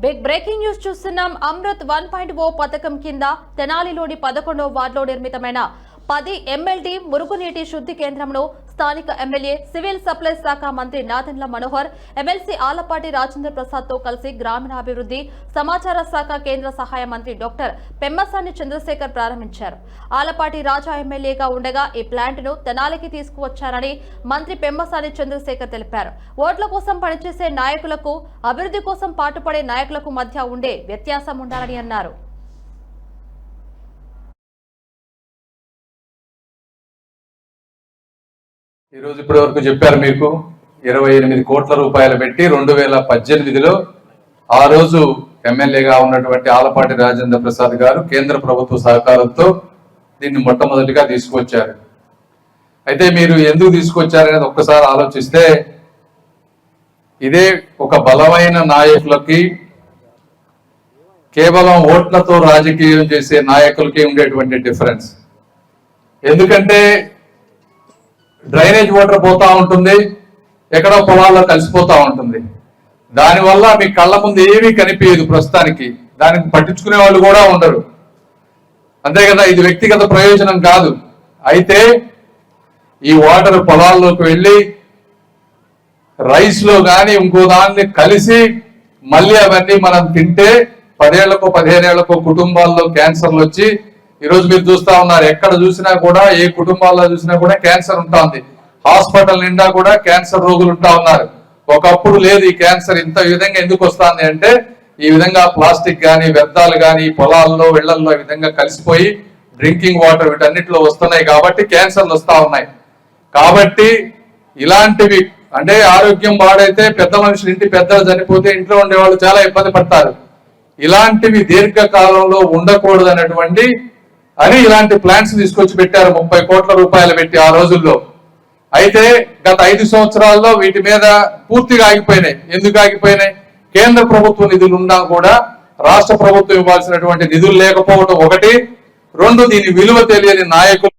Big breaking news చూస్తున్నాం. Amrit one point ఓ పథకం కింద తెనాలిలోని పదకొండవ వార్డులో నిర్మితమైన పది ఎమ్మెల్టీ మురుగునీటి శుద్ధి కేంద్రంలో స్థానిక ఎమ్మెల్యే సివిల్ సప్లైస్ శాఖ మంత్రి నాదెండ్ల మనోహర్ ఎమ్మెల్సీ ఆలపాటి రాజేంద్ర ప్రసాద్తో కలిసి గ్రామీణాభివృద్ధి సమాచార శాఖ కేంద్ర సహాయ మంత్రి డాక్టర్ పెమ్మసాని చంద్రశేఖర్ ప్రారంభించారు. ఆలపాటి రాజా ఎమ్మెల్యేగా ఉండగా ఈ ప్లాంట్ను తెనాలికి తీసుకువచ్చారని మంత్రి పెమ్మసాని చంద్రశేఖర్ తెలిపారు. ఓట్ల కోసం పనిచేసే నాయకులకు అభివృద్ధి కోసం పాటుపడే నాయకులకు మధ్య ఉండే వ్యత్యాసం ఉండాలని అన్నారు. ఈరోజు ఇప్పటి వరకు చెప్పారు మీకు ఇరవై ఎనిమిది కోట్ల రూపాయలు పెట్టి రెండు వేల పద్దెనిమిదిలో ఆ రోజు ఎమ్మెల్యేగా ఉన్నటువంటి ఆలపాటి రాజేంద్ర ప్రసాద్ గారు కేంద్ర ప్రభుత్వ సహకారంతో దీన్ని మొట్టమొదటిగా తీసుకొచ్చారు అయితే మీరు ఎందుకు తీసుకొచ్చారనేది ఒక్కసారి ఆలోచిస్తే ఇదే ఒక బలమైన నాయకులకి కేవలం ఓట్లతో రాజకీయం చేసే నాయకులకి ఉండేటువంటి డిఫరెన్స్. ఎందుకంటే డ్రైనేజ్ వాటర్ పోతా ఉంటుంది ఎక్కడో పొలాల్లో కలిసిపోతా ఉంటుంది. దానివల్ల మీ కళ్ళ ముందు ఏమీ కనిపించదు ప్రస్తుతానికి. దానికి పట్టించుకునే వాళ్ళు కూడా ఉండరు. అంతే కదా ఇది వ్యక్తిగత ప్రయోజనం కాదు. అయితే ఈ వాటర్ పొలాల్లోకి వెళ్ళి రైస్లో కానీ ఇంకో దాన్ని కలిసి మళ్ళీ అవన్నీ మనం తింటే పదేళ్ళకు పదిహేనేళ్ళకు కుటుంబాల్లో క్యాన్సర్లు వచ్చి ఈరోజు మీరు చూస్తా ఉన్నారు ఎక్కడ చూసినా కూడా ఏ కుటుంబాల్లో చూసినా కూడా క్యాన్సర్ ఉంటుంది. హాస్పిటల్ నిండా కూడా క్యాన్సర్ రోగులు ఉంటా ఉన్నారు. ఒకప్పుడు లేదు ఈ క్యాన్సర్ ఇంత విధంగా ఎందుకు వస్తుంది అంటే ఈ విధంగా ప్లాస్టిక్ కానీ వ్యర్థాలు కానీ పొలాల్లో ఇళ్ళల్లో ఈ విధంగా కలిసిపోయి డ్రింకింగ్ వాటర్ వీటన్నిటిలో వస్తున్నాయి కాబట్టి క్యాన్సర్లు వస్తా ఉన్నాయి. కాబట్టి ఇలాంటివి అంటే ఆరోగ్యం పాడైతే పెద్ద మనుషులు ఇంటి పెద్దలు చనిపోతే ఇంట్లో ఉండే వాళ్ళు చాలా ఇబ్బంది పడతారు. ఇలాంటివి దీర్ఘకాలంలో ఉండకూడదు అనేటువంటి అని ఇలాంటి ప్లాన్స్ తీసుకొచ్చి పెట్టారు. ముప్పై కోట్ల రూపాయలు పెట్టి ఆ రోజుల్లో. అయితే గత ఐదు సంవత్సరాల్లో వీటి మీద పూర్తిగా ఆగిపోయినాయి. ఎందుకు ఆగిపోయినాయి? కేంద్ర ప్రభుత్వ నిధులు ఉన్నా కూడా రాష్ట్ర ప్రభుత్వం ఇవ్వాల్సినటువంటి నిధులు లేకపోవడం ఒకటి. రెండు దీని విలువ తెలియని నాయకులు